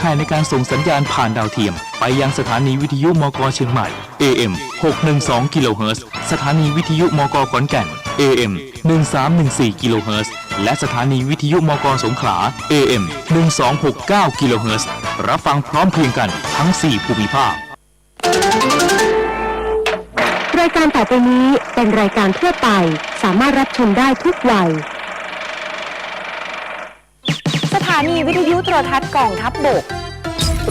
ข่ายในการส่งสัญญาณผ่านดาวเทียม ไปยังสถานีวิทยุมกเชียงใหม่ AM 612กิโลเฮิรตซ์สถานีวิทยุมกขอนแก่น AM 1314กิโลเฮิรตซ์และสถานีวิทยุมกสงขลา AM 1269กิโลเฮิรตซ์รับฟังพร้อมเพรียงกันทั้ง 4 ภูมิภาค รายการต่อไปนี้เป็นรายการทั่วไป สามารถรับชมได้ทุกวัย นีวิทยุโทรทัศน์กองทัพบบก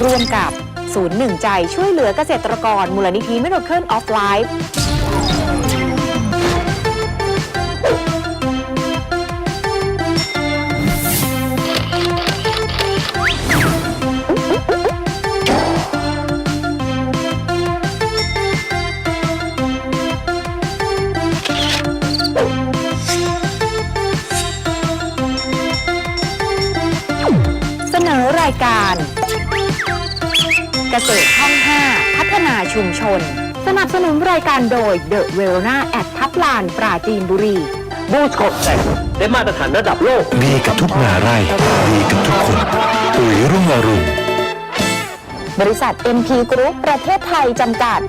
ร่วมกับศูนย์หนึ่งใจช่วยเหลือเกษตรกรมูลนิธิไม่ลดเคลื่อนออฟไลฟ์ายการ เกษตรห้อง 5 พัฒนาชุมชน สนับสนุนรายการโดย The v e r o n a แอดทับลานปราจีนบุรี บูสโคตแต่งได้มาตรฐานระดับโลก ดีกับทุกนาไร่ ดีกับทุกคนปุ๋ยรุ่งอรุณบริษัท MP Group ประเทศไทยจำกัด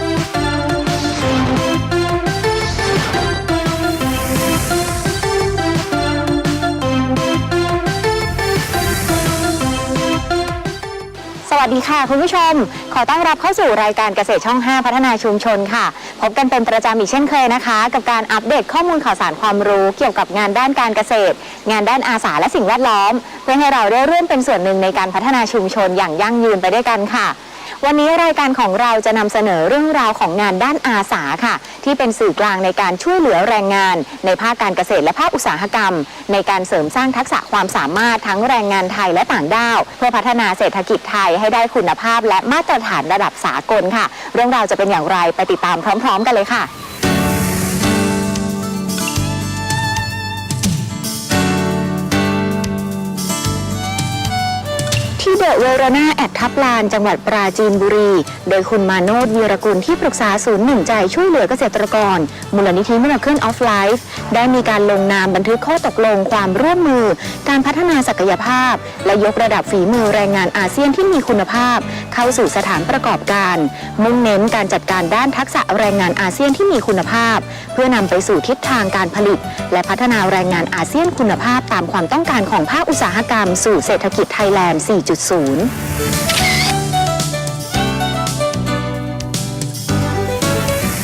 วัสดีค่ะ คุณผู้ชม ขอต้อนรับเข้าสู่รายการเกษตรช่อง 5 พัฒนาชุมชนค่ะ พบกันเป็นประจำอีกเช่นเคยนะคะ กับการอัปเดตข้อมูลข่าวสารความรู้เกี่ยวกับงานด้านการเกษตร งานด้านอาสาและสิ่งแวดล้อม เพื่อให้เราได้ร่วมเป็นส่วนหนึ่งในการพัฒนาชุมชนอย่างยั่งยืนไปด้วยกันค่ะ วันนี้รายการของเราจะนำเสนอเรื่องราวของงานด้านอาสาค่ะ ที่เป็นสื่อกลางในการช่วยเหลือแรงงาน ในภาคการเกษตรและภาคอุตสาหกรรม ในการเสริมสร้างทักษะความสามารถทั้งแรงงานไทยและต่างด้าว เพื่อพัฒนาเศรษฐกิจไทยให้ได้คุณภาพ และมาตรฐานระดับสากลค่ะ เรื่องราวจะเป็นอย่างไรไปติดตามพร้อม ๆ กันเลยค่ะท เดอะเวโรนาแอดทับลาน จังหวัดปราจีนบุรี โดยคุณมาโนดวีรกุลที่ปรึกษาศูนย์หนึ่งใจช่วยเหลือเกษตรกร มูลนิธิ Miracle of Life ได้มีการลงนามบันทึกข้อตกลงความร่วมมือ การพัฒนาศักยภาพ และยกระดับฝีมือแรงงานอาเซียนที่มีคุณภาพ เข้าสู่สถานประกอบการ มุ่งเน้นการจัดการด้านทักษะแรงงานอาเซียนที่มีคุณภาพ เพื่อนำไปสู่ทิศทางการผลิต และพัฒนาแรงงานอาเซียนคุณภาพตามความต้องการของภาคอุตสาหกรรม สู่เศรษฐกิจไทยแลนด์ 4.0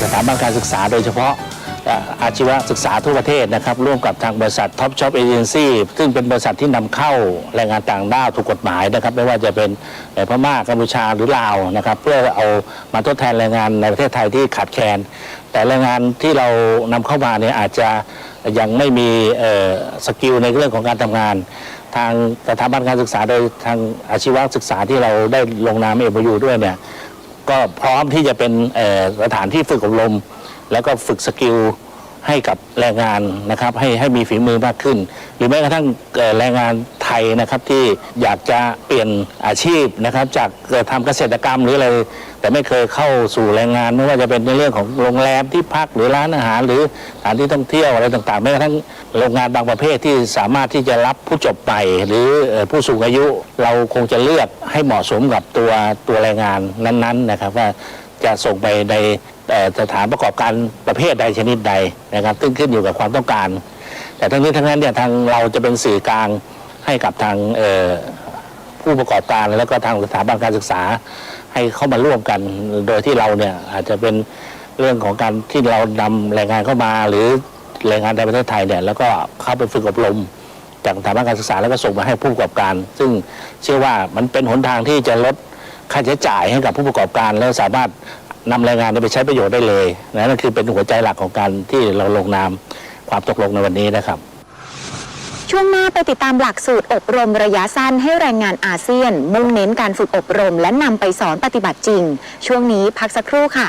สถาบันการศึกษาโดยเฉพาะอาชีวศึกษาทั่วประเทศนะครับ ร่วมกับทางบริษัท Top Shop Agency ซึ่งเป็นบริษัทที่นำเข้าแรงงานต่างด้าวถูกกฎหมายนะครับ ไม่ว่าจะเป็นเอ่อพม่ากัมพูชาหรือลาวนะครับ เพื่อเอามาทดแทนแรงงานในประเทศไทยที่ขาดแคลนแต่แรงงานที่เรานำเข้ามาเนี่ยอาจจะยังไม่มีสกิลในเรื่องของการทำงาน ทางสถาบันการศึกษาโดยทางอาชีวศึกษาที่เราได้ลงนามเอ็มยูด้วยเนี่ยก็พร้อมที่จะเป็นสถานที่ฝึกอบรม แล้วก็ฝึกสกิล ให้กับแรงงานนะครับให้ให้มีฝีมือมากขึ้น หรือแม้กระทั่งแรงงานไทยนะครับที่อยากจะเปลี่ยนอาชีพนะครับ จากเอ่อทำเกษตรกรรมหรืออะไรแต่ไม่เคยเข้าสู่แรงงานไม่ว่าจะเป็นในเรื่องของโรงแรมที่พักหรือร้านอาหาร หรือสถานที่ท่องเที่ยวอะไรต่างๆแม้กระทั่งโรงงานบางประเภทที่สามารถที่จะรับผู้จบใหม่หรือผู้สูงอายุ เราคงจะเลือกให้เหมาะสมกับตัวตัวแรงงานนั้น ๆนะครับ ว่าจะส่งไปใน เอ่สถานประกอบการประเภทใดชนิดใดนะครับซึ่งขึ้นอยู่กับความต้องการ แต่ทั้งนี้ทั้งนั้นเนี่ยทางเราจะเป็นสื่อกลางให้กับทางผู้ประกอบการแล้วก็ทางสถาบันการศึกษาให้เข้ามาร่วมกัน โดยที่เราเนี่ยอาจจะเป็นเรื่องของการที่เรานำแรงงานเข้ามาหรือแรงงานในประเทศไทยเนี่ยแล้วก็เข้าไปฝึกอบรมจากสถาบันการศึกษาแล้วก็ส่งมาให้ผู้ประกอบการ ซึ่งเชื่อว่ามันเป็นหนทางที่จะลดค่าใช้จ่ายให้กับผู้ประกอบการ แล้วสามารถ นำแรงงานนี้ไปใช้ประโยชน์ได้เลยนะนั่นคือเป็นหัวใจหลักของการที่เราลงนามความตกลงในวันนี้นะครับ ช่วงหน้าไปติดตามหลักสูตรอบรมระยะสั้นให้แรงงานอาเซียน มุ่งเน้นการฝึกอบรมและนำไปสอนปฏิบัติจริง ช่วงนี้พักสักครู่ค่ะ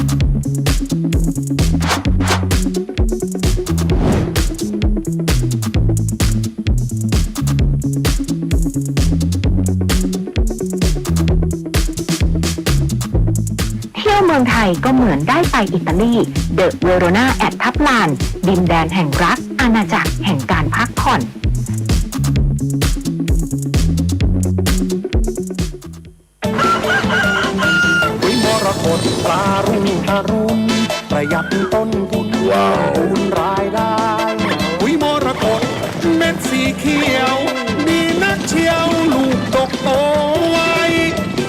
ก็เหมือนได้ไปอิตาลีเดอะเวโรนาแอดทับลาน ดินแดนแห่งรัก อาณาจักรแห่งการพักผ่อนปุ๋ยมรกตปลารุ่งอรุณประหยัดต้นทุนว้าวคูณรายได้ปุ๋ยมรกตเม็ดสีเขียวดีนักเชียวลูกดกโตไว้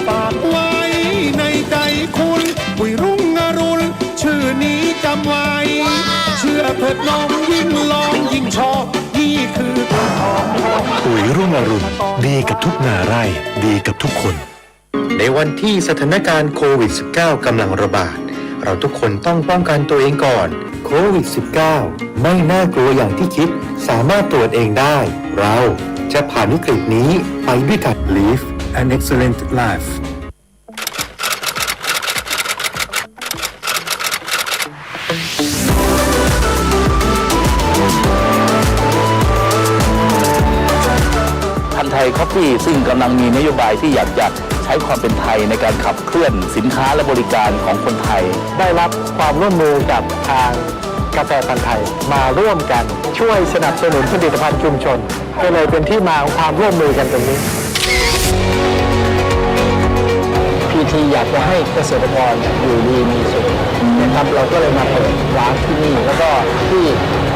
ฝากไว้ ในใจคุณปุ๋ยรุ่งอรุณชื่อนี้จำไว้ เชื่อเถิดน้องยิ่งลองยิ่งชอบนี่คือต้นทองปุ๋ยรุ่งอรุณดีกับทุกนาไร่ดีกับทุกคน ในวันที่สถานการณ์โควิด -19 กำลังระบาด เราทุกคนต้องป้องกันตัวเองก่อนโควิด -19 ไม่น่ากลัวอย่างที่คิด สามารถตรวจเองได้ เราจะผ่านวิกฤตนี้ไปด้วยกัน Live an excellent life ยคอฟฟี่ซึ่งกำลังมีนโยบายที่อยากจะใช้ความเป็นไทยในการขับเคลื่อนสินค้าและบริการของคนไทย ได้รับความร่วมมือกับทางกาแฟพันธุ์ไทยมาร่วมกันช่วยสนับสนุนผลิตภัณฑ์ชุมชน ก็เลยเป็นที่มาของความร่วมมือกันตรงนี้พีทีอยากจะให้เกษตรกรอยู่ดีมีสุขนะครับเราก็เลยมาเปิดร้านที่นี่แล้วก็ที่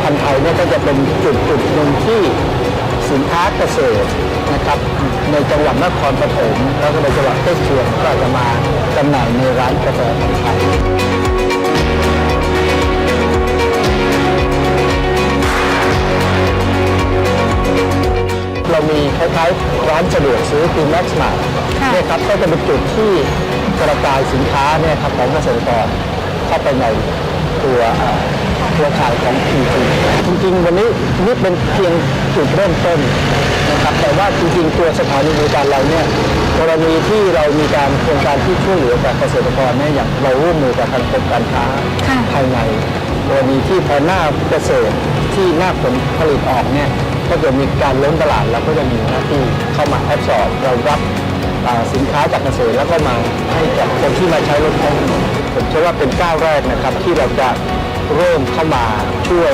พันธุ์ไทยเนี่ยก็จะเป็นจุดจุดหนึ่งที่สินค้าเกษตร นะครับในจังหวัดนครปฐมแล้วก็ในจังหวัดใกล้เคียงก็จะมาจำหน่ายในร้านกาแฟพันธุ์ไทยเรามีคล้ายๆร้านสะดวกซื้อคือแม็กซ์มาเนี่ยครับก็จะเป็นจุดที่กระจายสินค้าเนี่ยครับของเกษตรกรเข้าไปในตัว เอ่อเครือข่ายของ PT จริงๆ วันนี้นี่เป็นเพียงจุดเริ่มต้นนะครับแต่ว่าจริงๆ ตัวสถานีบริการเราเนี่ยกรณีที่เรามีการโครงการที่ช่วยเหลือกับเกษตรกรเนี่ยอย่างเราร่วมมือกับทางกรมการค้าภายในกรณีที่พอหน้าเกษตรที่หน้าผลผลิตออกเนี่ยก็จะมีการล้นตลาดเราก็จะมีหน้าที่เข้ามาแอบสอบเรารับอ่าสินค้าจากเกษตรแล้วก็มาให้กับคนที่มาใช้รถท้องถนนผมเชื่อว่าเป็นก้าวแรกนะครับที่เราจะ เริ่มเข้ามาช่วย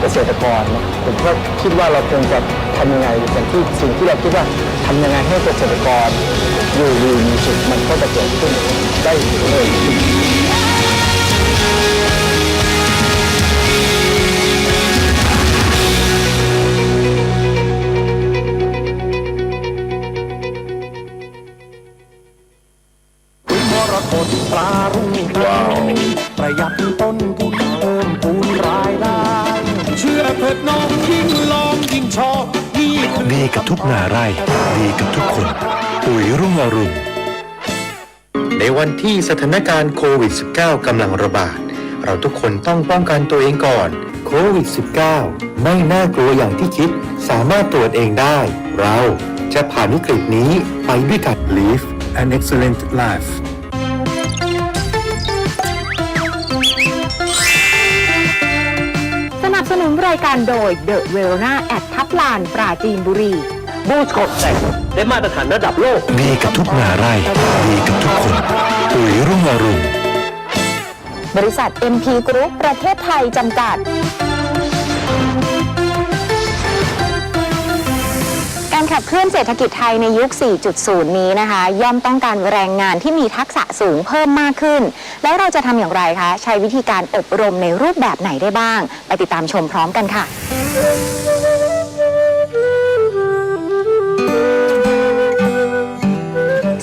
เกษตรกร ผมก็คิดว่าเราควรจะทำยังไงอย่างที่สิ่งที่เราคิดว่าทำยังไงให้เกษตรกร อยู่ดีมีสุขมันก็จะเกิดขึ้นได้เร็วขึ้นปุ๋ยมรกตปลารุ่งอรุณ ประหยัดต้นทุนเพิ่มพูนรายได้ เชื่อเถิดน้องยิ่งลองยิ่งชอบนี่คือดีกับทุกนาไร่ ดีกับทุกคน ปุ๋ยรุ่งอรุณ ในวันที่สถานการณ์โควิด -19 กำลังระบาด เราทุกคนต้องป้องกันตัวเองก่อนโควิด -19 ไม่น่ากลัวอย่างที่คิด สามารถตรวจเองได้ เราจะผ่านวิกฤตนี้ไปด้วยกัน Live an excellent life บสนุนรายการโดย The v e r o n a แอดทับลานปราจีนบุรี บูสกดแต่งได้มาตรฐานระดับโลก ดีกับทุกนาไร่ ดีกับทุกคนปุ๋ยรุ่งอรุณบริษัท MP Group ประเทศไทยจำกัด การขับเคลื่อนเศรษฐกิจไทยในยุค 4.0 นี้นะคะ ย่อมต้องการแรงงานที่มีทักษะสูงเพิ่มมากขึ้น แล้วเราจะทำอย่างไรคะ ใช้วิธีการอบรมในรูปแบบไหนได้บ้าง ไปติดตามชมพร้อมกันค่ะ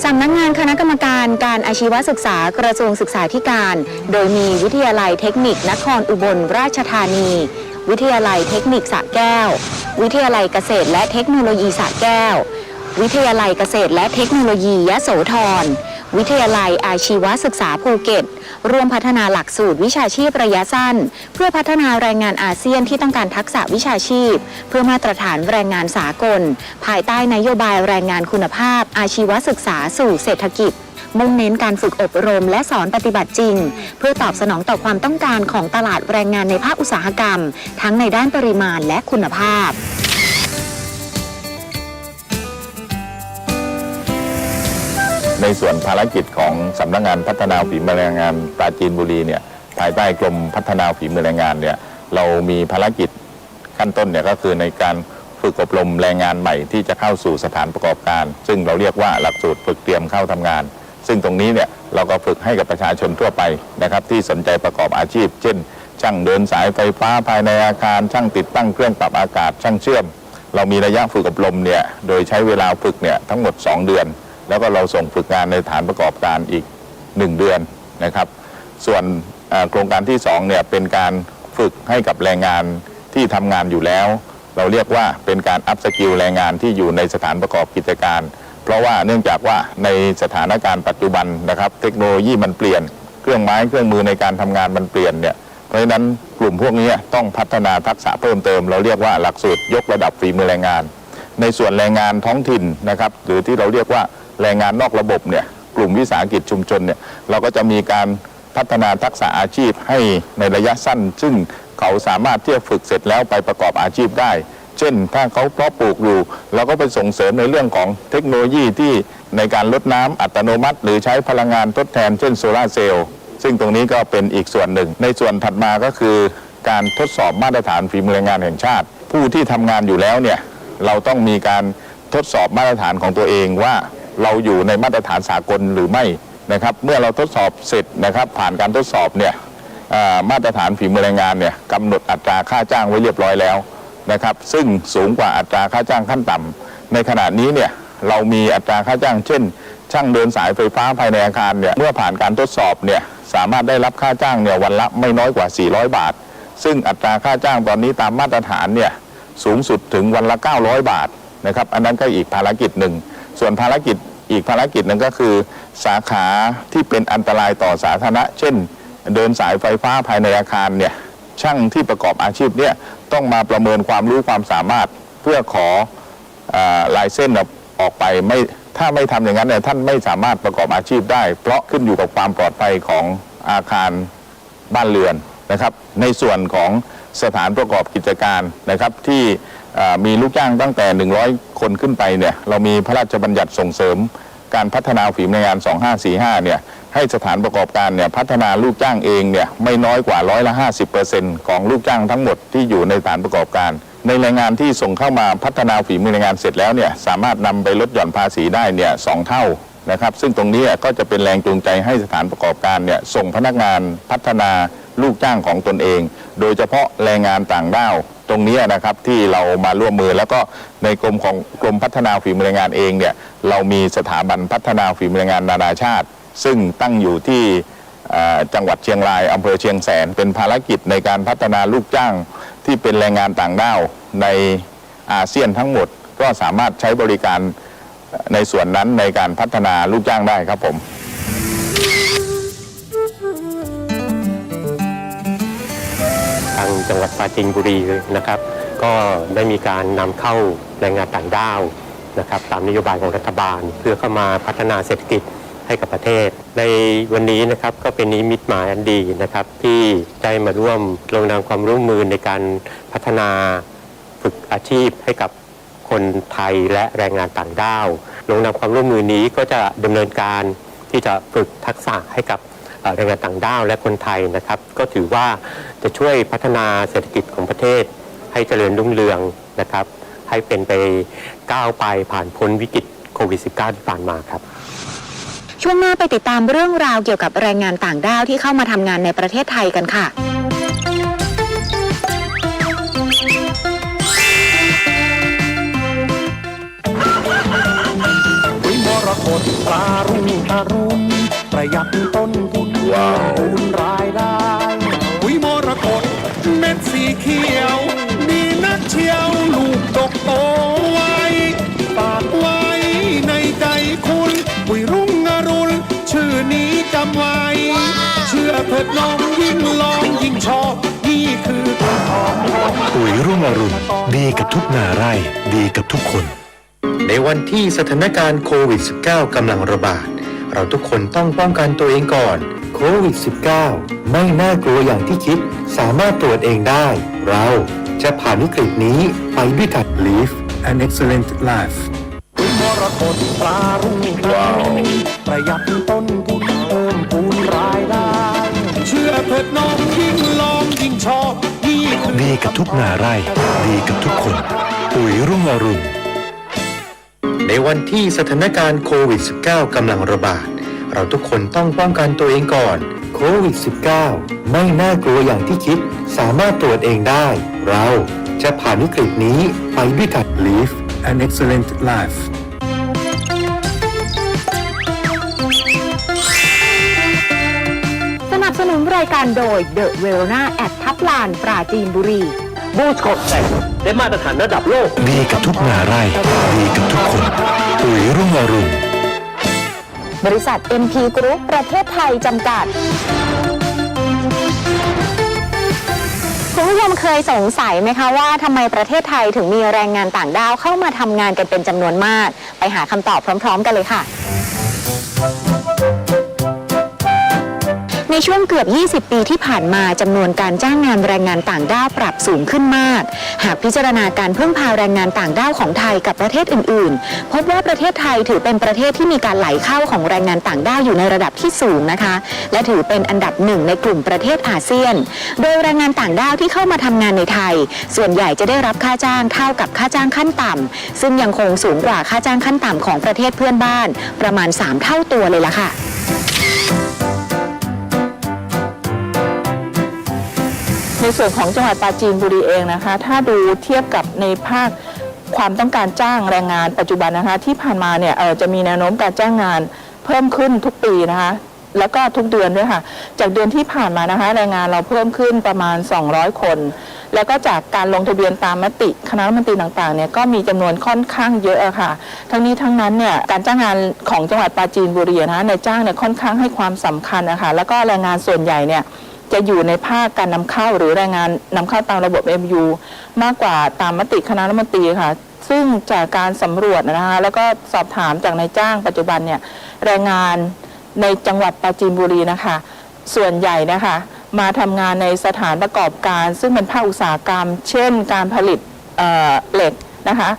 สำนักงานคณะกรรมการการอาชีวศึกษากระทรวงศึกษาธิการ โดยมีวิทยาลัยเทคนิคนครอุบลราชธานี วิทยาลัยเทคนิคสระแก้ว วิทยาลัยเกษตรและเทคโนโลยีสระแก้ว วิทยาลัยเกษตรและเทคโนโลยียโสธร วิทยาลัยอาชีวศึกษาภูเก็ตร่วมพัฒนาหลักสูตรวิชาชีพระยะสั้น เพื่อพัฒนาแรงงานอาเซียนที่ต้องการทักษะวิชาชีพ เพื่อมาตรฐานแรงงานสากล ภายใต้นโยบายแรงงานคุณภาพ อาชีวศึกษาสู่เศรษฐกิจ มุ่งเน้นการฝึกอบรมและสอนปฏิบัติจริง เพื่อตอบสนองต่อความต้องการของตลาดแรงงานในภาคอุตสาหกรรม ทั้งในด้านปริมาณและคุณภาพในส่วนภารกิจของสำนักงานพัฒนาฝีมือแรงงานปราจีนบุรีเนี่ยภายใต้กรมพัฒนาฝีมือแรงงานเนี่ยเรามีภารกิจขั้นต้นเนี่ยก็คือในการฝึกอบรมแรงงานใหม่ที่จะเข้าสู่สถานประกอบการ ซึ่งเราเรียกว่าหลักสูตรฝึกเตรียมเข้าทำงาน ซึ่งตรงนี้เนี่ยเราก็ฝึกให้กับประชาชนทั่วไปนะครับที่สนใจประกอบอาชีพ เช่น ช่างเดินสายไฟฟ้าภายในอาคาร ช่างติดตั้งเครื่องปรับอากาศ ช่างเชื่อม เรามีระยะฝึกอบรมเนี่ยโดยใช้เวลาฝึกเนี่ยทั้งหมด 2 เดือน แล้วก็เราส่งฝึกงานในฐานประกอบการอีก 1 เดือนนะครับ ส่วนโครงการที่2เนี่ยเป็นการฝึกให้กับแรงงานที่ทำงานอยู่แล้ว เราเรียกว่าเป็นการอัพสกิลแรงงานที่อยู่ในสถานประกอบกิจการ เพราะว่าเนื่องจากว่าในสถานการณ์ปัจจุบันนะครับ เทคโนโลยีมันเปลี่ยน เครื่องไม้เครื่องมือในการทำงานมันเปลี่ยนเนี่ยเพราะฉะนั้นกลุ่มพวกนี้ต้องพัฒนาทักษะเพิ่มเติม เราเรียกว่าหลักสูตรยกระดับฝีมือแรงงาน ในส่วนแรงงานท้องถิ่นนะครับหรือที่เราเรียกว่าแรงงานนอกระบบเนี่ยกลุ่มวิสาหกิจชุมชนเนี่ยเราก็จะมีการพัฒนาทักษะอาชีพให้ในระยะสั้น ซึ่งเขาสามารถที่จะฝึกเสร็จแล้วไปประกอบอาชีพได้ เช่น ถ้าเขาเพาะปลูกอยู่เราก็ไปส่งเสริมในเรื่องของเทคโนโลยีที่ในการลดน้ำอัตโนมัติ หรือใช้พลังงานทดแทน เช่นโซลาร์เซลล์ซึ่งตรงนี้ก็เป็นอีกส่วนหนึ่ง ในส่วนถัดมาก็คือ การทดสอบมาตรฐานฝีมือแรงงานแห่งชาติ ผู้ที่ทำงานอยู่แล้วเนี่ยเราต้องมีการทดสอบมาตรฐานของตัวเองว่าเราอยู่ในมาตรฐานสากลหรือไม่นะครับ เมื่อเราทดสอบเสร็จนะครับ ผ่านการทดสอบเนี่ยมาตรฐานฝีมือแรงงานเนี่ยกำหนดอัตราค่าจ้างไว้เรียบร้อยแล้ว นะครับ ซึ่งสูงกว่าอัตราค่าจ้างขั้นต่ำในขณะนี้เนี่ยเรามีอัตราค่าจ้างเช่น ช่างเดินสายไฟฟ้าภายในอาคารเนี่ยเมื่อผ่านการทดสอบเนี่ยสามารถได้รับค่าจ้างเนี่ยวันละไม่น้อยกว่า 400 บาท ซึ่งอัตราค่าจ้างตอนนี้ตามมาตรฐานเนี่ยสูงสุดถึงวันละ 900 บาทนะครับอันนั้นก็อีกภารกิจหนึ่ง ส่วนภารกิจอีกภารกิจหนึ่งก็คือ สาขาที่เป็นอันตรายต่อสาธารณะ เช่น เดินสายไฟฟ้าภายในอาคารเนี่ยช่างที่ประกอบอาชีพเนี่ย ต้องมาประเมินความรู้ความสามารถเพื่อขออลายเส้นออกไปไม่ถ้าไม่ทำอย่างนั้นเนี่ยท่านไม่สามารถประกอบอาชีพได้ เพราะขึ้นอยู่กับความปลอดภัยของอาคารบ้านเรือนนะครับ ในส่วนของสถานประกอบกิจการนะครับที่มีลูกจ้างตั้งแต่ 100 คนขึ้นไปเนี่ยเรามีพระราชบัญญัติส่งเสริมการพัฒนาฝีมือแรงงาน 2545เนี่ย ให้สถานประกอบการเนี่ยพัฒนาลูกจ้างเองเนี่ยไม่น้อยกว่าร้อยละ 50%ของลูกจ้างทั้งหมดที่อยู่ในสถานประกอบการ ในแรงงานที่ส่งเข้ามาพัฒนาฝีมือแรงงานเสร็จแล้วเนี่ยสามารถนำไปลดหย่อนภาษีได้เนี่ยสองเท่านะครับ ซึ่งตรงนี้ก็จะเป็นแรงจูงใจให้สถานประกอบการเนี่ยส่งพนักงานพัฒนาลูกจ้างของตนเอง โดยเฉพาะแรงงานต่างด้าวตรงนี้นะครับที่เรามาร่วมมือแล้วก็ในกรมของกรมพัฒนาฝีมือแรงงานเองเนี่ยเรามีสถาบันพัฒนาฝีมือแรงงานนานาชาติ ซึ่งตั้งอยู่ที่จังหวัดเชียงรายอำเภอเชียงแสน เป็นภารกิจในการพัฒนาลูกจ้างที่เป็นแรงงานต่างด้าวในอาเซียนทั้งหมดก็สามารถใช้บริการในส่วนนั้นในการพัฒนาลูกจ้างได้ครับผมทางจังหวัดปราจีนบุรีนะครับ ก็ได้มีการนำเข้าแรงงานต่างด้าวนะครับ ตามนโยบายของรัฐบาล เพื่อเข้ามาพัฒนาเศรษฐกิจ ให้กับประเทศ ในวันนี้นะครับก็เป็นนิมิตหมายอันดีนะครับ ที่ได้มาร่วมลงนามความร่วมมือในการพัฒนาฝึกอาชีพให้กับคนไทยและแรงงานต่างด้าว ลงนามความร่วมมือนี้ก็จะดำเนินการที่จะฝึกทักษะให้กับแรงงานต่างด้าวและคนไทยนะครับ ก็ถือว่าจะช่วยพัฒนาเศรษฐกิจของประเทศ ให้เจริญรุ่งเรืองนะครับ ให้เป็นไปก้าวไปผ่านพ้นวิกฤตโควิด -19 ที่ผ่านมาครับ ช่วงหน้าไปติดตามเรื่องราวเกี่ยวกับแรงงานต่างด้าวที่เข้ามาทำงานในประเทศไทยกันค่ะปุ๋ยมรกตปลารุ่งอรุณประหยัดต้นทุนเพิ่มพูนรายได้ปุ๋ยมรกตเม็ดสีเขียว ดีนักเชียว ลูกดกโตไวฝากำไว้ เชื่อเถิดน้องยิ่งลองยิ่งชอบ นี่คือตัวทองของปุ๋ยรุ่งอรุณดีกับทุกนาไร่ดีกับทุกคน ในวันที่สถานการณ์โควิด -19 กำลังระบาด เราทุกคนต้องป้องกันตัวเองก่อนโควิด -19 ไม่น่ากลัวอย่างที่คิด สามารถตรวจเองได้ เราจะผ่านวิกฤตนี้ไปด้วยกัน Live an excellent life ปุ๋ยมรกตปลารุ่งอรุณประหยัดต้นทุ เถิดน้องยิ่งลองยิ่งชอบนี่คือดีกับทุกนาไร่ ดีกับทุกคน ปุ๋ยรุ่งอรุณ ในวันที่สถานการณ์โควิด -19 กำลังระบาด เราทุกคนต้องป้องกันตัวเองก่อน โควิด -19 ไม่น่ากลัวอย่างที่คิด สามารถตรวจเองได้ เราจะผ่านวิกฤตนี้ไปด้วยกัน Live an excellent life รายการโดย The Verona แอดทับลานปราจีนบุรี บูสคอตแต่งได้มาตรฐานระดับโลก ดีกับทุกนาไร่ ดีกับทุกคนปุ๋ยรุ่งอรุณบริษัท MP Group ประเทศไทยจำกัด คุณผู้ชมเคยสงสัยไหมคะว่าทำไมประเทศไทยถึงมีแรงงานต่างด้าวเข้ามาทำงานกันเป็นจำนวนมาก ไปหาคำตอบพร้อม ๆ กันเลยค่ะ ในช่วงเกือบ 20 ปีที่ผ่านมาจำนวนการจ้างงานแรงงานต่างด้าวปรับสูงขึ้นมาก หากพิจารณาการพึ่งพาแรงงานต่างด้าวของไทยกับประเทศอื่น ๆ พบว่าประเทศไทยถือเป็นประเทศที่มีการไหลเข้าของแรงงานต่างด้าวอยู่ในระดับที่สูงนะคะ และถือเป็นอันดับหนึ่งในกลุ่มประเทศอาเซียน โดยแรงงานต่างด้าวที่เข้ามาทำงานในไทย ส่วนใหญ่จะได้รับค่าจ้างเท่ากับค่าจ้างขั้นต่ำซึ่งยังคงสูงกว่าค่าจ้างขั้นต่ำของประเทศเพื่อนบ้าน ประมาณ 3 เท่าตัวเลยล่ะค่ะ ในส่วนของจังหวัดปราจีนบุรีเองนะคะ ถ้าดูเทียบกับในภาคความต้องการจ้างแรงงานปัจจุบันนะคะ ที่ผ่านมาเนี่ยเออจะมีแนวโน้มการจ้างงานเพิ่มขึ้นทุกปีนะคะ แล้วก็ทุกเดือนด้วยค่ะ จากเดือนที่ผ่านมานะคะ แรงงานเราเพิ่มขึ้นประมาณ 200 คน แล้วก็จากการลงทะเบียนตามมติคณะรัฐมนตรีต่างๆเนี่ยก็มีจำนวนค่อนข้างเยอะอะค่ะ ทั้งนี้ทั้งนั้นเนี่ยการจ้างงานของจังหวัดปราจีนบุรีนะคะในจ้างเนี่ยค่อนข้างให้ความสำคัญนะคะแล้วก็แรงงานส่วนใหญ่เนี่ย จะอยู่ในภาคการนำเข้าหรือแรงงานนำเข้าตามระบบ MU มากกว่าตามมติคณะรัฐมนตรีค่ะ ซึ่งจากการสำรวจนะคะแล้วก็สอบถามจากนายจ้างปัจจุบันเนี่ยแรงงานในจังหวัดปราจีนบุรีนะคะ ส่วนใหญ่นะคะมาทำงานในสถานประกอบการ ซึ่งเป็นภาคอุตสาหกรรม เช่น การผลิตเเหล็กนะคะ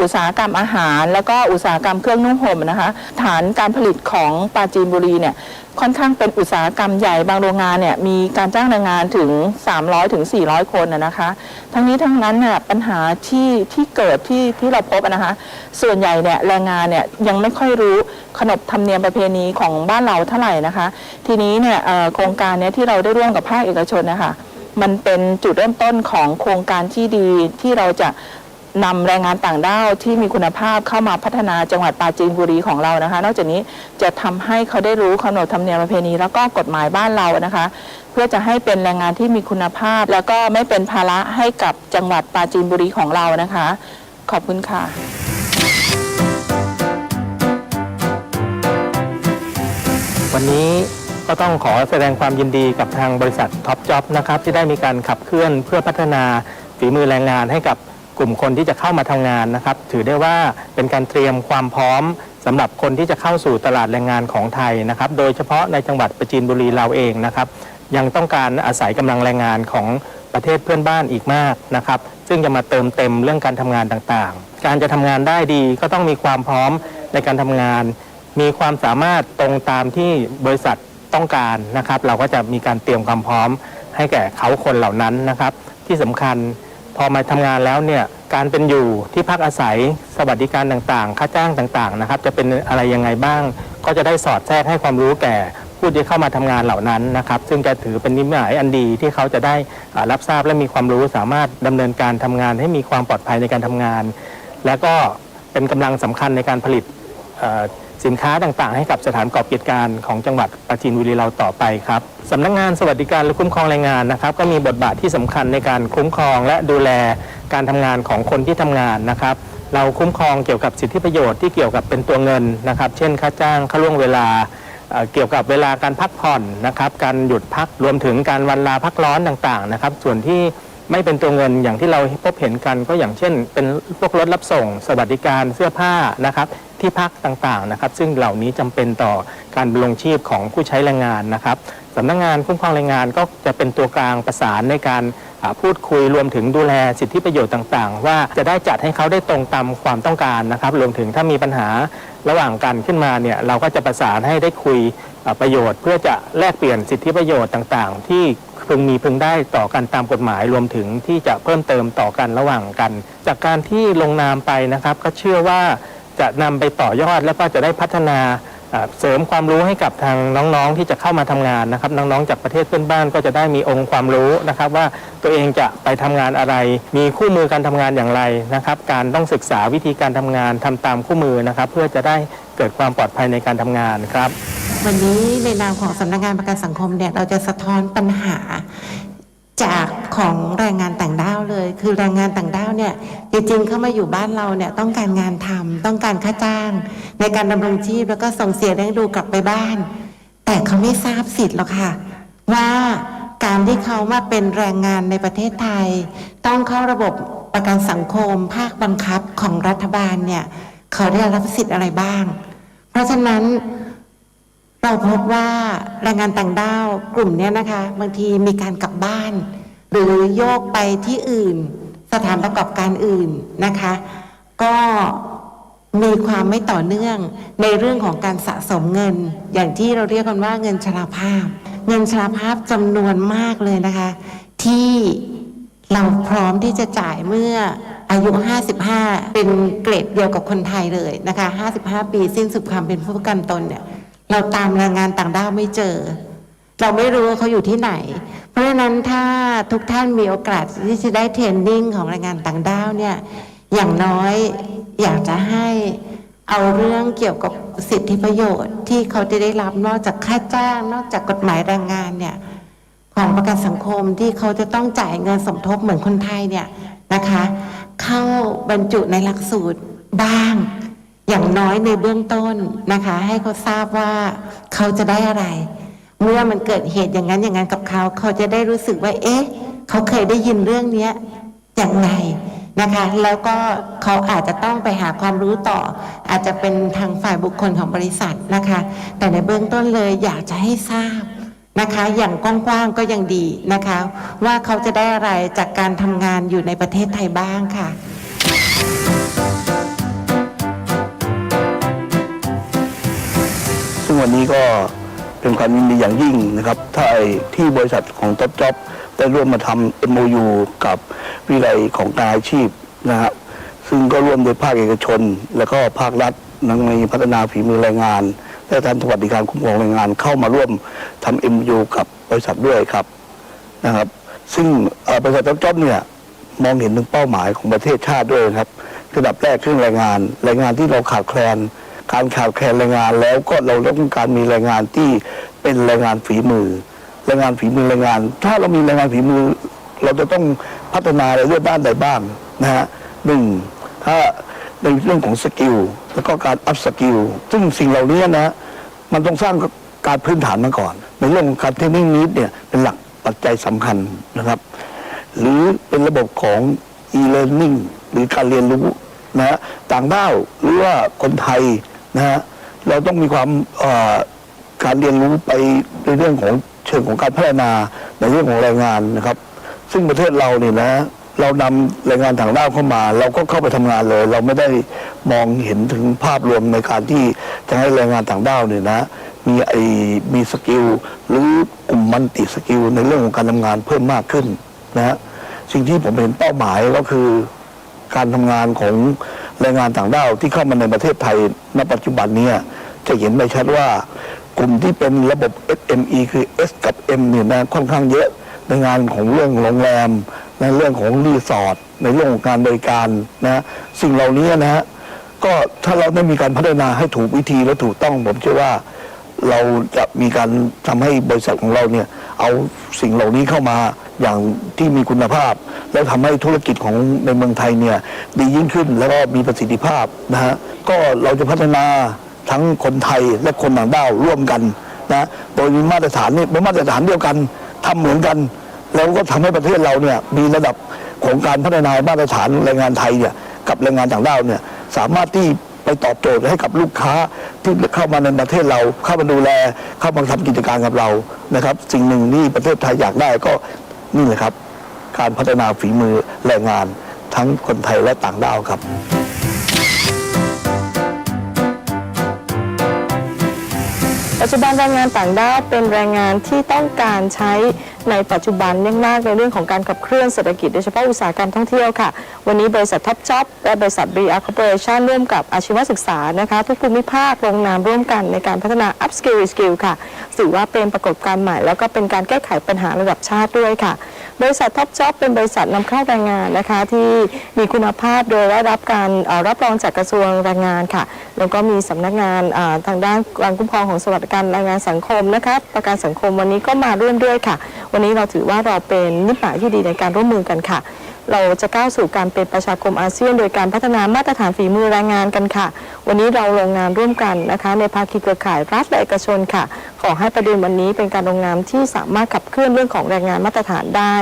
อุตสาหกรรมอาหาร แล้วก็อุตสาหกรรมเครื่องนุ่งห่มนะคะฐานการผลิตของปราจีนบุรีเนี่ย ค่อนข้างเป็นอุตสาหกรรมใหญ่บางโรงงานเนี่ยมีการจ้างแรงงานถึง 300ถึง400 คนนะคะ ทั้งนี้ทั้งนั้นเนี่ยปัญหาที่ที่เกิดที่ที่เราพบนะคะส่วนใหญ่เนี่ยแรงงานเนี่ยยังไม่ค่อยรู้ขนบธรรมเนียมประเพณีของบ้านเราเท่าไหร่นะคะ ทีนี้เนี่ยโครงการเนี้ยที่เราได้ร่วมกับภาคเอกชนนะคะมันเป็นจุดเริ่มต้นของโครงการที่ดีที่เราจะ นำแรงงานต่างด้าวที่มีคุณภาพเข้ามาพัฒนาจังหวัดปราจีนบุรีของเรานะคะ นอกจากนี้จะทำให้เขาได้รู้ขนบธรรมเนียมประเพณีแล้วก็กฎหมายบ้านเรานะคะ เพื่อจะให้เป็นแรงงานที่มีคุณภาพ แล้วก็ไม่เป็นภาระให้กับจังหวัดปราจีนบุรีของเรานะคะ ขอบคุณค่ะวันนี้ก็ต้องขอแสดงความยินดีกับทางบริษัทท็อปจ็อบนะครับที่ได้มีการขับเคลื่อนเพื่อพัฒนาฝีมือแรงงานให้กับ กลุ่มคนที่จะเข้ามาทำงานนะครับ ถือได้ว่าเป็นการเตรียมความพร้อมสำหรับคนที่จะเข้าสู่ตลาดแรงงานของไทยนะครับ โดยเฉพาะในจังหวัดประจีนบุรีเราเองนะครับ ยังต้องการอาศัยกำลังแรงงานของประเทศเพื่อนบ้านอีกมากนะครับ ซึ่งจะมาเติมเต็มเรื่องการทำงานต่างๆ การจะทำงานได้ดีก็ต้องมีความพร้อมในการทำงาน มีความสามารถตรงตามที่บริษัทต้องการนะครับ เราก็จะมีการเตรียมความพร้อมให้แก่เขาคนเหล่านั้นนะครับ ที่สำคัญ พอมาทำงานแล้วเนี่ยการเป็นอยู่ที่พักอาศัยสวัสดิการต่างๆ ค่าจ้างต่างๆนะครับ จะเป็นอะไรยังไงบ้าง ก็จะได้สอดแทรกให้ความรู้แก่ผู้ที่เข้ามาทำงานเหล่านั้นนะครับ ซึ่งจะถือเป็นนิมิตหมายอันดีที่เขาจะได้รับทราบและมีความรู้สามารถดำเนินการทำงานให้มีความปลอดภัยในการทำงาน และก็เป็นกำลังสำคัญในการผลิต สินค้าต่างๆ ให้กับสถานประกอบกิจการของจังหวัดปราจีนบุรีเราต่อไปครับสำนักงานสวัสดิการและคุ้มครองแรงงานนะครับ ก็มีบทบาทที่สำคัญในการคุ้มครองและดูแลการทำงานของคนที่ทำงานนะครับ เราคุ้มครองเกี่ยวกับสิทธิประโยชน์ที่เกี่ยวกับเป็นตัวเงินนะครับ เช่น ค่าจ้างค่าล่วงเวลาเเกี่ยวกับเวลาการพักผ่อนนะครับ การหยุดพักรวมถึงการวันลาพักร้อนต่างๆนะครับ ส่วนที่ไม่เป็นตัวเงินอย่างที่เราพบเห็นกันก็อย่างเช่น เป็นพวกรถรับส่ง สวัสดิการเสื้อผ้านะครับ ที่พักต่างๆนะครับ ซึ่งเหล่านี้จำเป็นต่อการดำรงชีพของผู้ใช้แรงงานนะครับสำนักงานคุ้มครองแรงงานก็จะเป็นตัวกลางประสานในการพูดคุยรวมถึงดูแลสิทธิประโยชน์ต่างๆ ว่าจะได้จัดให้เขาได้ตรงตามความต้องการนะครับรวมถึงถ้ามีปัญหาระหว่างกันขึ้นมาเนี่ยเราก็จะประสานให้ได้คุยประโยชน์ เพื่อจะแลกเปลี่ยนสิทธิประโยชน์ต่างๆ ที่พึงมีพึงได้ต่อกันตามกฎหมายรวมถึงที่จะเพิ่มเติมต่อกันระหว่างกัน จากการที่ลงนามไปนะครับ ก็เชื่อว่า จะนำไปต่อยอดแล้วก็จะได้พัฒนาเสริมความรู้ให้กับทางน้องๆที่จะเข้ามาทำงานนะครับน้องๆจากประเทศเพื่อนบ้านก็จะได้มีองค์ความรู้นะครับว่าตัวเองจะไปทำงานอะไร มีคู่มือการทำงานอย่างไรนะครับ การต้องศึกษาวิธีการทำงานทำตามคู่มือนะครับ เพื่อจะได้เกิดความปลอดภัยในการทำงานครับ วันนี้ในนามของสำนักงานประกันสังคมเนี่ยเราจะสะท้อนปัญหาจาก ของแรงงานต่างด้าวเลย คือแรงงานต่างด้าวเนี่ยจริงๆเข้ามาอยู่บ้านเราเนี่ยต้องการงานทำต้องการค่าจ้าง ในการดำรงชีพแล้วก็ส่งเสียเลี้ยงดูกลับไปบ้าน แต่เขาไม่ทราบสิทธิ์หรอกค่ะ ว่าการที่เขามาเป็นแรงงานในประเทศไทย ต้องเข้าระบบประกันสังคม ภาคบังคับของรัฐบาลเนี่ยเขาได้รับสิทธิ์อะไรบ้าง เพราะฉะนั้นเราพบว่าแรงงานต่างด้าวกลุ่มนี้นะคะ บางทีมีการกลับบ้าน หรือโยกไปที่อื่น สถานประกอบการอื่นนะคะ ก็มีความไม่ต่อเนื่องในเรื่องของการสะสมเงิน อย่างที่เราเรียกกันว่าเงินชราภาพ เงินชราภาพจำนวนมากเลยนะคะ ที่เราพร้อมที่จะจ่ายเมื่ออายุ 55 เป็นเกรดเดียวกับคนไทยเลยนะคะ 55 ปีสิ้นสุดความเป็นผู้ประกันตนเนี่ย เราตามแรงงานต่างด้าวไม่เจอ เราไม่รู้ว่าเขาอยู่ที่ไหน เพราะฉะนั้นถ้าทุกท่านมีโอกาสที่จะได้เทรนนิ่งของแรงงานต่างด้าวเนี่ยอย่างน้อยอยากจะให้เอาเรื่องเกี่ยวกับสิทธิประโยชน์ ที่เขาจะได้รับนอกจากค่าจ้าง นอกจากกฎหมายแรงงานเนี่ยของประกันสังคมที่เขาจะต้องจ่ายเงินสมทบเหมือนคนไทยเนี่ยนะคะ เข้าบรรจุในหลักสูตรบ้าง อย่างน้อยในเบื้องต้นนะคะ ให้เขาทราบว่าเขาจะได้อะไร เมื่อมันเกิดเหตุอย่างนั้นอย่างนั้นกับเขา เขาจะได้รู้สึกว่า เอ๊ะ เขาเคยได้ยินเรื่องเนี้ยอย่างไรนะคะ แล้วก็เขาอาจจะต้องไปหาความรู้ต่อ อาจจะเป็นทางฝ่ายบุคคลของบริษัทนะคะ แต่ในเบื้องต้นเลยอยากจะให้ทราบนะคะ อย่างกว้างๆก็ยังดีนะคะ ว่าเขาจะได้อะไรจากการทำงานอยู่ในประเทศไทยบ้างค่ะซึ่งวันนี้ก็ เป็นความยินดีอย่างยิ่งนะครับถ้าไอ้ที่บริษัทของท็อปจ็อบได้ร่วมมาทำ MOU กับวิไลของการอาชีพนะฮะซึ่งก็ร่วมโดยภาคเอกชน แล้วก็ภาครัฐในพัฒนาฝีมือแรงงาน และการสวัสดิการคุ้มครองแรงงานเข้ามาร่วมทำ MOU กับบริษัทด้วยครับนะครับ ซึ่งบริษัทท็อปจ็อบเนี่ยมองเห็นถึงเป้าหมายของประเทศชาติด้วยครับระดับแรกเรื่องแรงงานแรงงานที่เราขาดแคลน การขาดแคลนแรงงานแล้วก็เราต้องการมีแรงงานที่เป็นแรงงานฝีมือแรงงานฝีมือแรงงาน ถ้าเรามีแรงงานฝีมือ เราจะต้องพัฒนาในเรื่องด้านใดบ้างนะฮะหนึ่งถ้าในเรื่องของสกิลแล้วก็การอัพสกิลซึ่งสิ่งเหล่านี้นะ มันต้องสร้างการพื้นฐานมาก่อน ในเรื่องของการเทรนนิ่งนิดเนี่ยเป็นหลักปัจจัยสำคัญนะครับ หรือเป็นระบบของ e-learning หรือการเรียนรู้นะฮะต่างด้าวหรือว่าคนไทย นะฮะเราต้องมีความการเรียนรู้ไปในเรื่องของเชิงของการพัฒนาในเรื่องของแรงงานนะครับ ซึ่งประเทศเราเนี่ยนะเรานำแรงงานต่างด้าวเข้ามา เราก็เข้าไปทำงานเลย เราไม่ได้มองเห็นถึงภาพรวมในการที่จะให้แรงงานต่างด้าวเนี่ยนะมีไอมีสกิลหรือกลุ่มมันติสกิลในเรื่องของการทำงานเพิ่มมากขึ้นนะฮะสิ่งที่ผมเห็นเป้าหมายก็คือการทำงานของ แรงงานต่างด้าวที่เข้ามาในประเทศไทยณปัจจุบันนี้จะเห็นได้ชัดว่ากลุ่มที่เป็นระบบ SME คือ S กับ M เนี่ยนะค่อนข้างเยอะในงานของเรื่องโรงแรม ในเรื่องของรีสอร์ทในเรื่องของการบริการนะสิ่งเหล่านี้นะฮะก็ถ้าเราได้มีการพัฒนาให้ถูกวิธีและถูกต้องผมเชื่อว่าเราจะมีการทำให้บริษัทของเราเนี่ยเอาสิ่งเหล่านี้เข้ามา อย่างที่มีคุณภาพ แล้วทำให้ธุรกิจของในเมืองไทยเนี่ยดียิ่งขึ้นแล้วก็มีประสิทธิภาพนะฮะก็เราจะพัฒนาทั้งคนไทยและคนต่างด้าวร่วมกันนะโดยมีมาตรฐานนี่เป็นมาตรฐานเดียวกันทำเหมือนกัน แล้วก็ทำให้ประเทศเราเนี่ยมีระดับของการพัฒนามาตรฐานแรงงานไทยเนี่ยกับแรงงานต่างด้าวเนี่ยสามารถที่ไปตอบโจทย์ให้กับลูกค้าที่เข้ามาในประเทศเราเข้ามาดูแลเข้ามาทำกิจการกับเรานะครับ สิ่งหนึ่งที่ประเทศไทยอยากได้ก็ นี่แหละครับ การพัฒนาฝีมือแรงงานทั้งคนไทยและต่างด้าวครับ ปัจจุบันแรงงานต่างด้าวเป็นแรงงานที่ต้องการใช้ในปัจจุบันยิ่งมากในเรื่องของการขับเคลื่อนเศรษฐกิจโดยเฉพาะอุตสาหกรรมท่องเที่ยวค่ะ วันนี้บริษัทท็อปจ็อบและบริษัทบรีอาร์คอร์ปอเรชั่นร่วมกับอาชีวศึกษานะคะ ทุกภูมิภาคลงนามร่วมกันในการพัฒนาอัพสกิลสกิลค่ะถือว่าเป็นปรากฏการณ์ใหม่แล้วก็เป็นการแก้ไขปัญหาระดับชาติด้วยค่ะ บริษัทท็อปช็อปเป็นบริษัทนำเข้าแรงงานนะคะ ที่มีคุณภาพโดยได้รับการรับรองจากกระทรวงแรงงานค่ะ แล้วก็มีสำนักงานทางด้านการคุ้มครองของสวัสดิการแรงงานสังคมนะคะประกันสังคมวันนี้ก็มาร่วมด้วยค่ะ วันนี้เราถือว่าเราเป็นนิหมายที่ดีในการร่วมมือกันค่ะ เราจะก้าวสู่การเป็นประชาคมอาเซียน โดยการพัฒนามาตรฐานฝีมือแรงงานกันค่ะ วันนี้เราลงนามร่วมกันนะคะ ในภาคีเครือข่ายรัฐและเอกชนค่ะ ขอให้ประเด็นวันนี้เป็นการลงนามที่สามารถขับเคลื่อนเรื่องของแรงงานมาตรฐานได้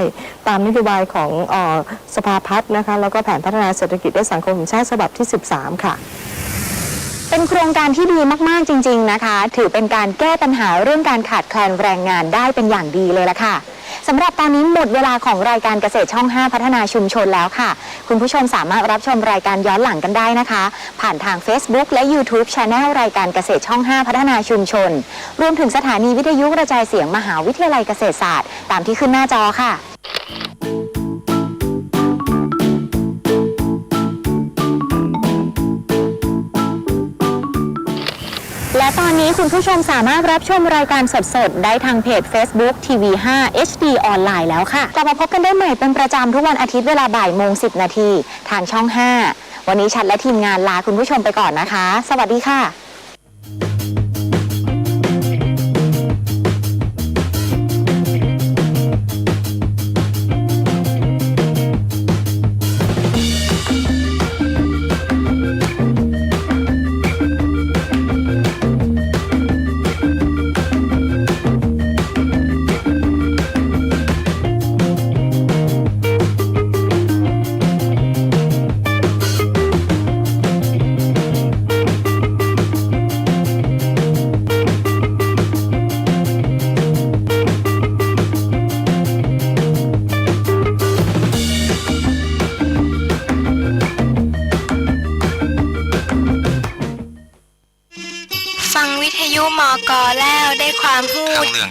ตามนโยบายของออสภาพัฒน์นะคะแล้วก็แผนพัฒนาเศรษฐกิจและสังคมแห่งชาติฉบับที่ 13 ค่ะเป็นโครงการที่ดีมาก ๆ จริง ๆ นะคะ ถือเป็นการแก้ปัญหาเรื่องการขาดแคลนแรงงานได้เป็นอย่างดีเลยละค่ะ สำหรับตอนนี้หมดเวลาของรายการเกษตรช่อง 5 พัฒนาชุมชนแล้วค่ะ คุณผู้ชมสามารถรับชมรายการย้อนหลังกันได้นะคะ ผ่านทาง Facebook และ YouTube Channel รายการเกษตรช่อง 5 พัฒนาชุมชน รวมถึงสถานีวิทยุกระจายเสียงมหาวิทยาลัยเกษตรศาสตร์ ตามที่ขึ้นหน้าจอค่ะ และตอนนี้คุณผู้ชมสามารถรับชมรายการสดๆ ได้ทางเพจ Facebook TV 5 HD ออนไลน์แล้วค่ะ กลับมาพบกันได้ใหม่เป็นประจำทุกวันอาทิตย์เวลาบ่ายโมง 10 นาทีทางช่อง 5 วันนี้ชัดและทีมงานลาคุณผู้ชมไปก่อนนะคะ สวัสดีค่ะ เรื่อง